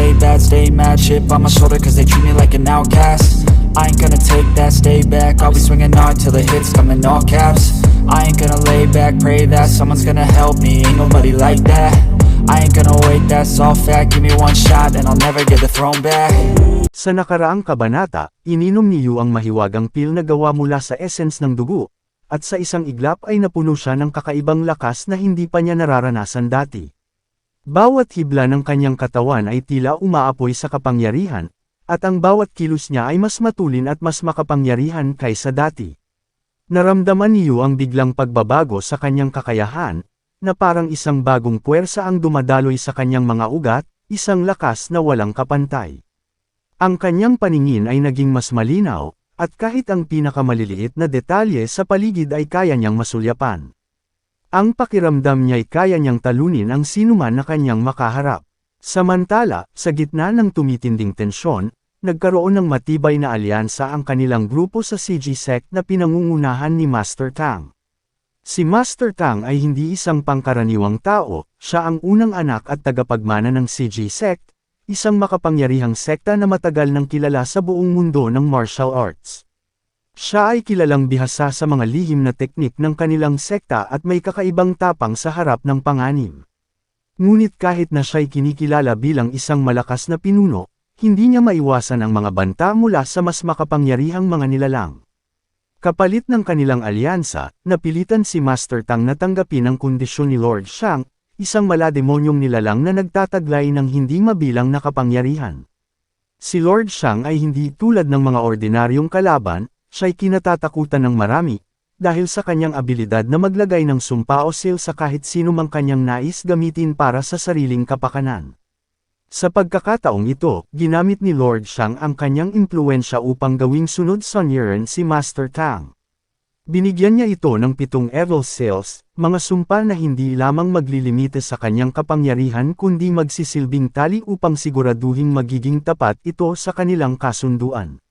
stay bad, stay mad Chip on my shoulder cause they treat me like an outcast. I ain't gonna take that, stay back. I'll be swinging hard till the hits come in all caps. I ain't gonna lay back, pray that someone's gonna help me. Ain't nobody like that. I ain't gonna wait, that's all fact. Give me one shot and I'll never get the throne back. Sa nakaraang kabanata, ininom ni Yu ang mahiwagang pil na gawa mula sa essence ng dugo, at sa isang iglap ay napuno siya ng kakaibang lakas na hindi pa niya nararanasan dati. Bawat hibla ng kanyang katawan ay tila umaapoy sa kapangyarihan, at ang bawat kilos niya ay mas matulin at mas makapangyarihan kaysa dati. Naramdaman ni Yu ang biglang pagbabago sa kanyang kakayahan, na parang isang bagong puwersa ang dumadaloy sa kanyang mga ugat, isang lakas na walang kapantay. Ang kanyang paningin ay naging mas malinaw, at kahit ang pinakamaliliit na detalye sa paligid ay kaya niyang masulyapan. Ang pakiramdam niya'y kaya niyang talunin ang sinuman na kanyang makaharap. Samantala, sa gitna ng tumitinding tensyon, nagkaroon ng matibay na alyansa ang kanilang grupo sa CG sect na pinangungunahan ni Master Tang. Si Master Tang ay hindi isang pangkaraniwang tao, siya ang unang anak at tagapagmana ng CG sect, isang makapangyarihang sekta na matagal nang kilala sa buong mundo ng martial arts. Siya ay kilalang bihasa sa mga lihim na teknik ng kanilang sekta at may kakaibang tapang sa harap ng panganib. Ngunit kahit na siya'y kinikilala bilang isang malakas na pinuno, hindi niya maiwasan ang mga banta mula sa mas makapangyarihang mga nilalang. Kapalit ng kanilang alyansa, napilitan si Master Tang na tanggapin ang kondisyon ni Lord Shang, isang malademonyong nilalang na nagtataglay ng hindi mabilang na kapangyarihan. Si Lord Shang ay hindi tulad ng mga ordinaryong kalaban, siya'y kinatatakutan ng marami, dahil sa kanyang abilidad na maglagay ng sumpa o seal sa kahit sino mang kanyang nais gamitin para sa sariling kapakanan. Sa pagkakataong ito, ginamit ni Lord Shang ang kanyang impluensya upang gawing sunod sa Niren si Master Tang. Binigyan niya ito ng pitong evil seals, mga sumpa na hindi lamang maglilimite sa kanyang kapangyarihan kundi magsisilbing tali upang siguraduhing magiging tapat ito sa kanilang kasunduan.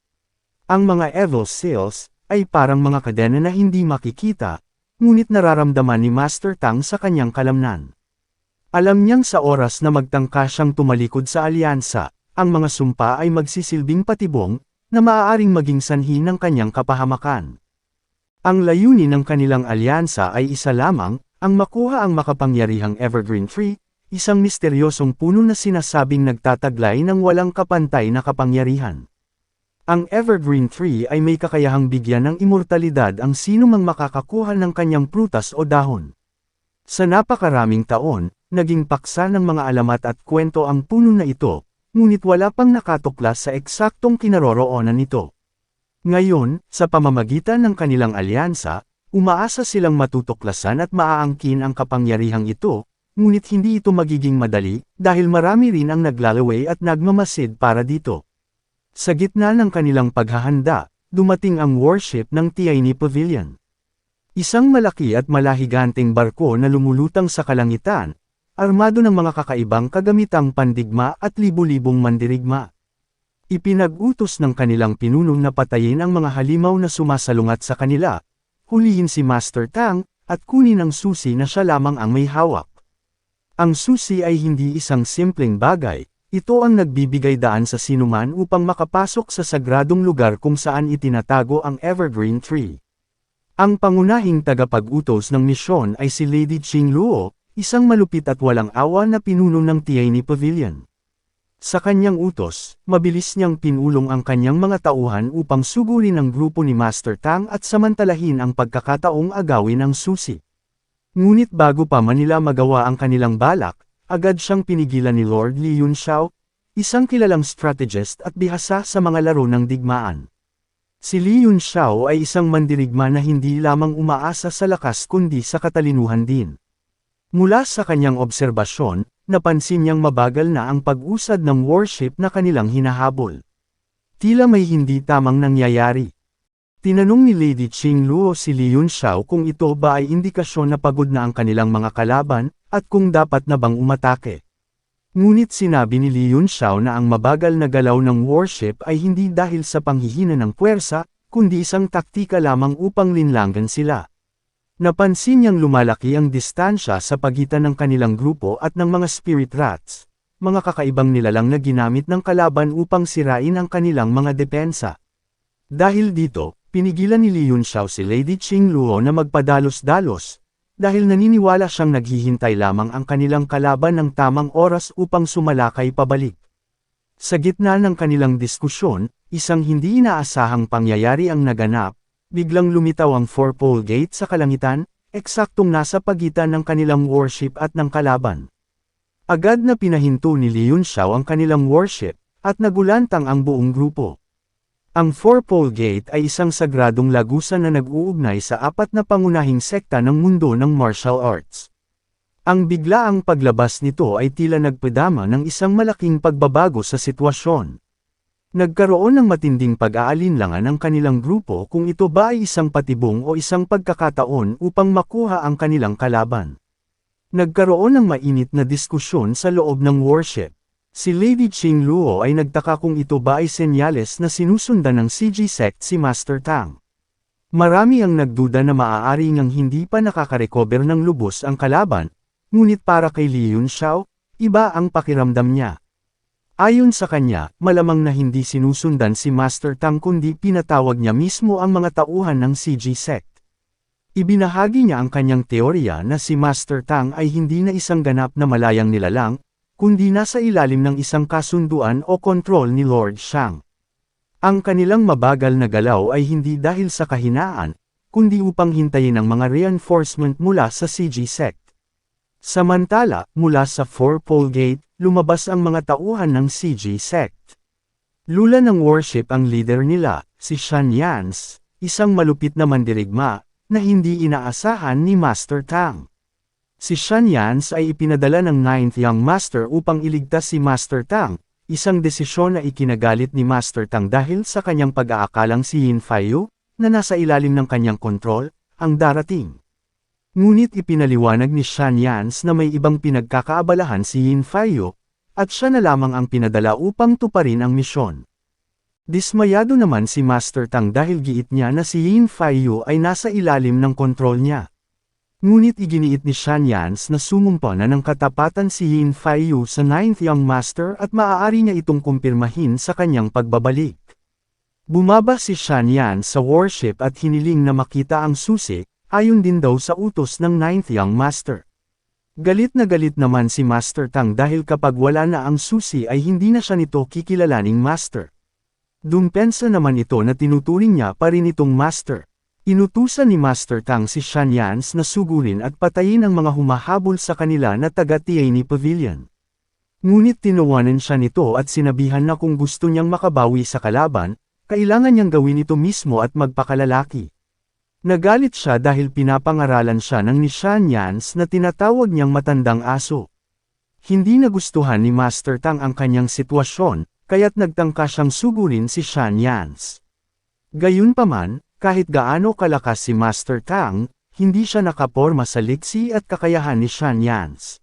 Ang mga evil seals, ay parang mga kadena na hindi makikita, ngunit nararamdaman ni Master Tang sa kanyang kalamnan. Alam niyang sa oras na magtangka siyang tumalikod sa alyansa, ang mga sumpa ay magsisilbing patibong, na maaaring maging sanhi ng kanyang kapahamakan. Ang layunin ng kanilang alyansa ay isa lamang, ang makuha ang makapangyarihang Evergreen Tree, isang misteryosong puno na sinasabing nagtataglay ng walang kapantay na kapangyarihan. Ang Evergreen Tree ay may kakayahang bigyan ng immortalidad ang sino mang makakakuha ng kanyang prutas o dahon. Sa napakaraming taon, naging paksa ng mga alamat at kwento ang puno na ito, ngunit wala pang nakatuklas sa eksaktong kinaroroonan nito. Ngayon, sa pamamagitan ng kanilang alyansa, umaasa silang matutuklasan at maaangkin ang kapangyarihang ito, ngunit hindi ito magiging madali, dahil marami rin ang naglalaway at nagmamasid para dito. Sa gitna ng kanilang paghahanda, dumating ang warship ng Tiaini Pavilion. Isang malaki at malahiganteng barko na lumulutang sa kalangitan, armado ng mga kakaibang kagamitang pandigma at libu-libong mandirigma. Ipinag-utos ng kanilang pinunong na patayin ang mga halimaw na sumasalungat sa kanila, hulihin si Master Tang, at kunin ang susi na siya lamang ang may hawak. Ang susi ay hindi isang simpleng bagay, ito ang nagbibigay daan sa sinuman upang makapasok sa sagradong lugar kung saan itinatago ang Evergreen Tree. Ang pangunahing tagapag-utos ng misyon ay si Lady Ching Luo, isang malupit at walang awa na pinuno ng Tiaini Pavilion. Sa kanyang utos, mabilis niyang pinulong ang kanyang mga tauhan upang sugurin ang grupo ni Master Tang at samantalahin ang pagkakataong agawin ang susi. Ngunit bago pa man nila magawa ang kanilang balak, agad siyang pinigilan ni Lord Li Yunxiao, isang kilalang strategist at bihasa sa mga laro ng digmaan. Si Li Yunxiao ay isang mandirigma na hindi lamang umaasa sa lakas kundi sa katalinuhan din. Mula sa kanyang obserbasyon, napansin niyang mabagal na ang pag-usad ng warship na kanilang hinahabol. Tila may hindi tamang nangyayari. Tinanong ni Lady Ching Luo si Li Yunxiao kung ito ba ay indikasyon na pagod na ang kanilang mga kalaban, at kung dapat na bang umatake. Ngunit sinabi ni Li Yunxiao na ang mabagal na galaw ng warship ay hindi dahil sa panghihina ng puwersa, kundi isang taktika lamang upang linlangan sila. Napansin niyang lumalaki ang distansya sa pagitan ng kanilang grupo at ng mga spirit rats. mga kakaibang nilalang na ginamit ng kalaban upang sirain ang kanilang mga depensa. Dahil dito, pinigilan ni Li Yunxiao si Lady Qing Luo na magpadalos-dalos, dahil naniniwala siyang naghihintay lamang ang kanilang kalaban ng tamang oras upang sumalakay pabalik. Sa gitna ng kanilang diskusyon, isang hindi inaasahang pangyayari ang naganap, biglang lumitaw ang Four-Pole Gate sa kalangitan, eksaktong nasa pagitan ng kanilang warship at ng kalaban. Agad na pinahinto ni Li Yunxiao ang kanilang warship, at nagulantang ang buong grupo. Ang Four-Pole Gate ay isang sagradong lagusan na nag-uugnay sa apat na pangunahing sekta ng mundo ng martial arts. Ang biglaang paglabas nito ay tila nagpadama ng isang malaking pagbabago sa sitwasyon. Nagkaroon ng matinding pag-aalinlangan ang kanilang grupo kung ito ba ay isang patibong o isang pagkakataon upang makuha ang kanilang kalaban. Nagkaroon ng mainit na diskusyon sa loob ng worship. Si Lady Qing Luo ay nagtaka kung ito ba ay senyales na sinusundan ng CG sect si Master Tang. Marami ang nagduda na maaari ngang hindi pa nakakarecover ng lubos ang kalaban, ngunit para kay Li Yunxiao, iba ang pakiramdam niya. Ayon sa kanya, malamang na hindi sinusundan si Master Tang kundi pinatawag niya mismo ang mga tauhan ng CG sect. Ibinahagi niya ang kanyang teorya na si Master Tang ay hindi na isang ganap na malayang nilalang, kundi nasa ilalim ng isang kasunduan o kontrol ni Lord Shang. Ang kanilang mabagal na galaw ay hindi dahil sa kahinaan, kundi upang hintayin ang mga reinforcement mula sa CG sect. Samantala, mula sa Four-Pole Gate, lumabas ang mga tauhan ng CG sect. Lula ng worship ang leader nila, si Shan Yans, isang malupit na mandirigma, na hindi inaasahan ni Master Tang. Si Shan Yans ay ipinadala ng Ninth Young Master upang iligtas si Master Tang, isang desisyon na ikinagalit ni Master Tang dahil sa kanyang pag-aakalang si Yin Faiyu, na nasa ilalim ng kanyang kontrol, ang darating. Ngunit ipinaliwanag ni Shan Yans na may ibang pinagkakaabalahan si Yin Faiyu, at siya na lamang ang pinadala upang tuparin ang misyon. Dismayado naman si Master Tang dahil giit niya na si Yin Faiyu ay nasa ilalim ng kontrol niya. Ngunit iginiit ni Shan Yans na sumumpa na ng katapatan si Yin Faiyu sa Ninth Young Master at maaari niya itong kumpirmahin sa kanyang pagbabalik. Bumaba si Shan Yans sa worship at hiniling na makita ang susi, ayon din daw sa utos ng Ninth Young Master. Galit na galit naman si Master Tang dahil kapag wala na ang susi ay hindi na siya nito kikilalaning Master. Dumpensa naman ito na tinuturing niya pa rin itong Master. Inutusan ni Master Tang si Shan Yans na sugurin at patayin ang mga humahabol sa kanila na taga Tianyi Pavilion. Ngunit tinawanan siya nito at sinabihan na kung gusto niyang makabawi sa kalaban, kailangan niyang gawin ito mismo at magpakalalaki. Nagalit siya dahil pinapangaralan siya ng ni Shan Yans na tinatawag niyang matandang aso. Hindi nagustuhan ni Master Tang ang kanyang sitwasyon, kaya't nagtangka siyang sugurin si Shan Yans. Gayunpaman, kahit gaano kalakas si Master Tang, hindi siya nakaporma sa liksi at kakayahan ni Shan Yans.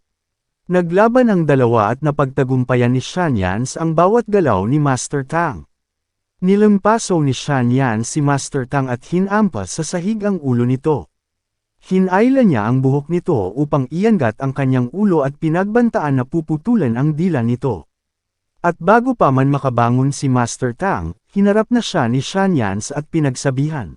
Naglaban ang dalawa at napagtagumpayan ni Shan Yans ang bawat galaw ni Master Tang. Nilampaso ni Shan Yans si Master Tang at hinampas sa sahig ang ulo nito. Hinayla niya ang buhok nito upang iangat ang kanyang ulo at pinagbantaan na puputulan ang dila nito. At bago pa man makabangon si Master Tang, hinarap na siya ni Shan Yans at pinagsabihan.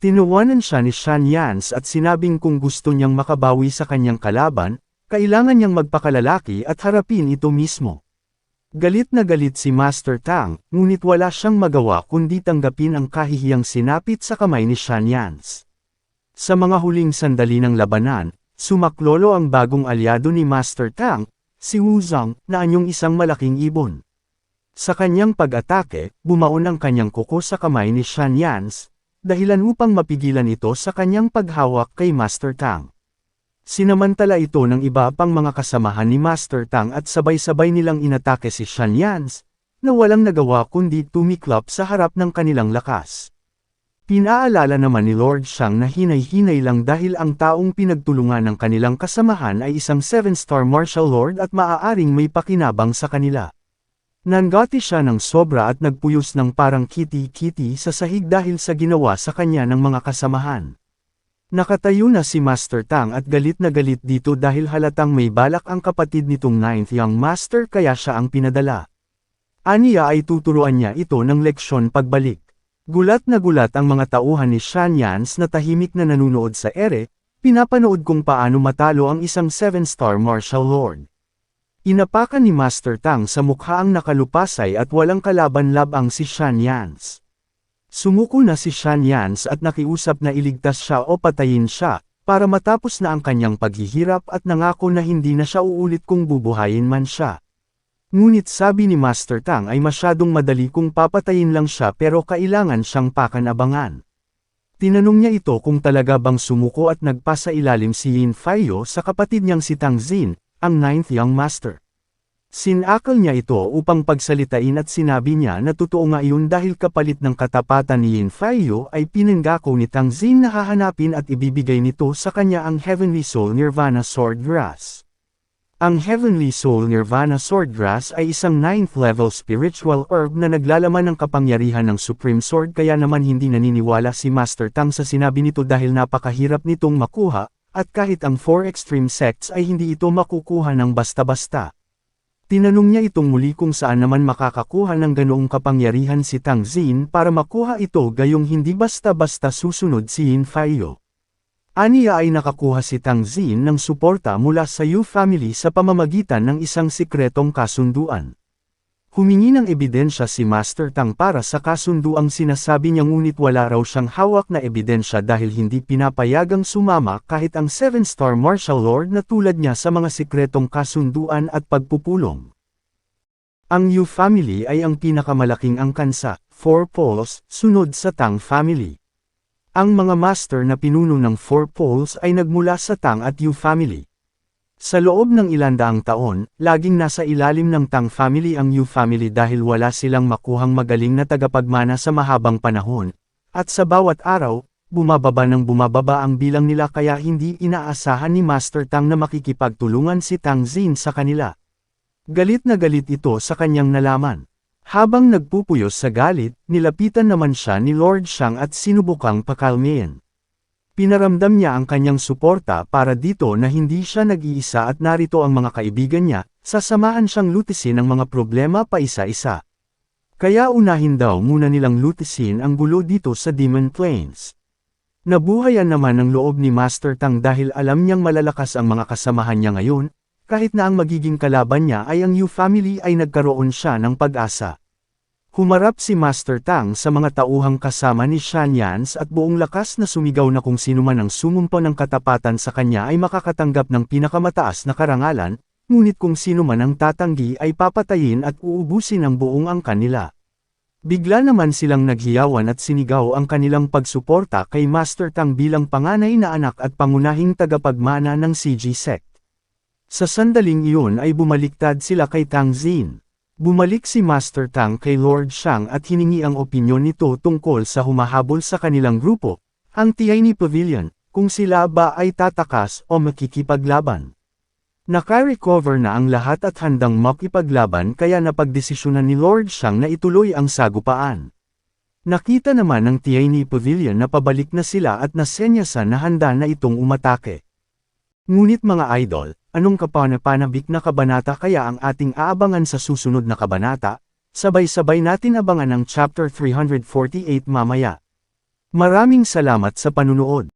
Tinuwanan siya ni Shan Yans at sinabing kung gusto niyang makabawi sa kanyang kalaban, kailangan niyang magpakalalaki at harapin ito mismo. Galit na galit si Master Tang, ngunit wala siyang magawa kundi tanggapin ang kahihiyang sinapit sa kamay ni Shan Yans. Sa mga huling sandali ng labanan, sumaklolo ang bagong alyado ni Master Tang, si Wu Zhang, na anyong isang malaking ibon. Sa kanyang pag-atake, bumaon ang kanyang kuko sa kamay ni Shan Yans, dahilan upang mapigilan ito sa kanyang paghawak kay Master Tang. Sinamantala ito ng iba pang mga kasamahan ni Master Tang at sabay-sabay nilang inatake si Shan Yans, na walang nagawa kundi tumiklop sa harap ng kanilang lakas. Pinaalala naman ni Lord Shang na hinay-hinay lang dahil ang taong pinagtulungan ng kanilang kasamahan ay isang 7-star martial lord at maaaring may pakinabang sa kanila. Nangati siya ng sobra at nagpuyos ng parang kitty-kitty sa sahig dahil sa ginawa sa kanya ng mga kasamahan. Nakatayo na si Master Tang at galit na galit dito dahil halatang may balak ang kapatid nitong ninth young master kaya siya ang pinadala. Aniya ay tuturuan niya ito ng leksyon pagbalik. Gulat na gulat ang mga tauhan ni Shan Yans na tahimik na nanunood sa ere, pinapanood kung paano matalo ang isang 7-star martial lord. Inapakan ni Master Tang sa mukha ang nakalupasay at walang kalaban-labang si Shan Yans. Sumuko na si Shan Yans at nakiusap na iligtas siya o patayin siya, para matapos na ang kanyang paghihirap at nangako na hindi na siya uulit kung bubuhayin man siya. Ngunit sabi ni Master Tang ay masyadong madali kung papatayin lang siya pero kailangan siyang pakanabangan. Tinanong niya ito kung talaga bang sumuko at nagpasa ilalim si Yin Faiyo sa kapatid niyang si Tang Xin, ang ninth young master. Sinakal niya ito upang pagsalitain at sinabi niya na totoo nga iyon dahil kapalit ng katapatan ni Yin Faiyo ay pinanggako ni Tang Xin na hahanapin at ibibigay nito sa kanya ang Heavenly Soul Nirvana Sword Grass. Ang Heavenly Soul Nirvana Sword Grass ay isang 9th level spiritual herb na naglalaman ng kapangyarihan ng Supreme Sword kaya naman hindi naniniwala si Master Tang sa sinabi nito dahil napakahirap nitong makuha, at kahit ang four extreme sects ay hindi ito makukuha ng basta-basta. Tinanong niya itong muli kung saan naman makakakuha ng ganoong kapangyarihan si Tang Xin para makuha ito gayong hindi basta-basta susunod si Yin Faiyo. Aniya ay nakakuha si Tang Xin ng suporta mula sa Yu family sa pamamagitan ng isang sikretong kasunduan. Humingi ng ebidensya si Master Tang para sa kasunduang sinasabi niya ngunit wala raw siyang hawak na ebidensya dahil hindi pinapayagang sumama kahit ang 7-star martial lord na tulad niya sa mga sikretong kasunduan at pagpupulong. Ang Yu family ay ang pinakamalaking angkan sa Four Poles, sunod sa Tang family. Ang mga master na pinuno ng Four Poles ay nagmula sa Tang at Yu family. Sa loob ng ilandaang taon, laging nasa ilalim ng Tang family ang Yu family dahil wala silang makuhang magaling na tagapagmana sa mahabang panahon, at sa bawat araw, bumababa ng bumababa ang bilang nila kaya hindi inaasahan ni Master Tang na makikipagtulungan si Tang Xin sa kanila. Galit na galit ito sa kanyang nalaman. Habang nagpupuyos sa galit, nilapitan naman siya ni Lord Shang at sinubukang pakalmayan. Pinaramdam niya ang kanyang suporta para dito na hindi siya nag-iisa at narito ang mga kaibigan niya, sasamahan siyang lutisin ang mga problema pa isa-isa. Kaya unahin daw muna nilang lutisin ang gulo dito sa Demon Plains. Nabuhayan naman ang loob ni Master Tang dahil alam niyang malalakas ang mga kasamahan niya ngayon, kahit na ang magiging kalaban niya ay ang Yu family ay nagkaroon siya ng pag-asa. Humarap si Master Tang sa mga tauhang kasama ni Shan Yans at buong lakas na sumigaw na kung sino man ang sumumpa ng katapatan sa kanya ay makakatanggap ng pinakamataas na karangalan, ngunit kung sino man ang tatanggi ay papatayin at uubusin ang buong angkan nila. Bigla naman silang naghiyawan at sinigaw ang kanilang pagsuporta kay Master Tang bilang panganay na anak at pangunahing tagapagmana ng CG sect. Sa sandaling iyon ay bumaliktad sila kay Tang Xin. Bumalik si Master Tang kay Lord Shang at hiningi ang opinyon nito tungkol sa humahabol sa kanilang grupo, ang tiyay Pavilion, kung sila ba ay tatakas o makikipaglaban. Naka-recover na ang lahat at handang makipaglaban kaya napagdesisyonan ni Lord Shang na ituloy ang sagupaan. Nakita naman ng tiyay Pavilion na pabalik na sila at nasenyasan na handa na itong umatake. Ngunit mga idol, anong kapanapanabik na kabanata kaya ang ating aabangan sa susunod na kabanata? Sabay-sabay natin abangan ang chapter 348 mamaya. Maraming salamat sa panunood.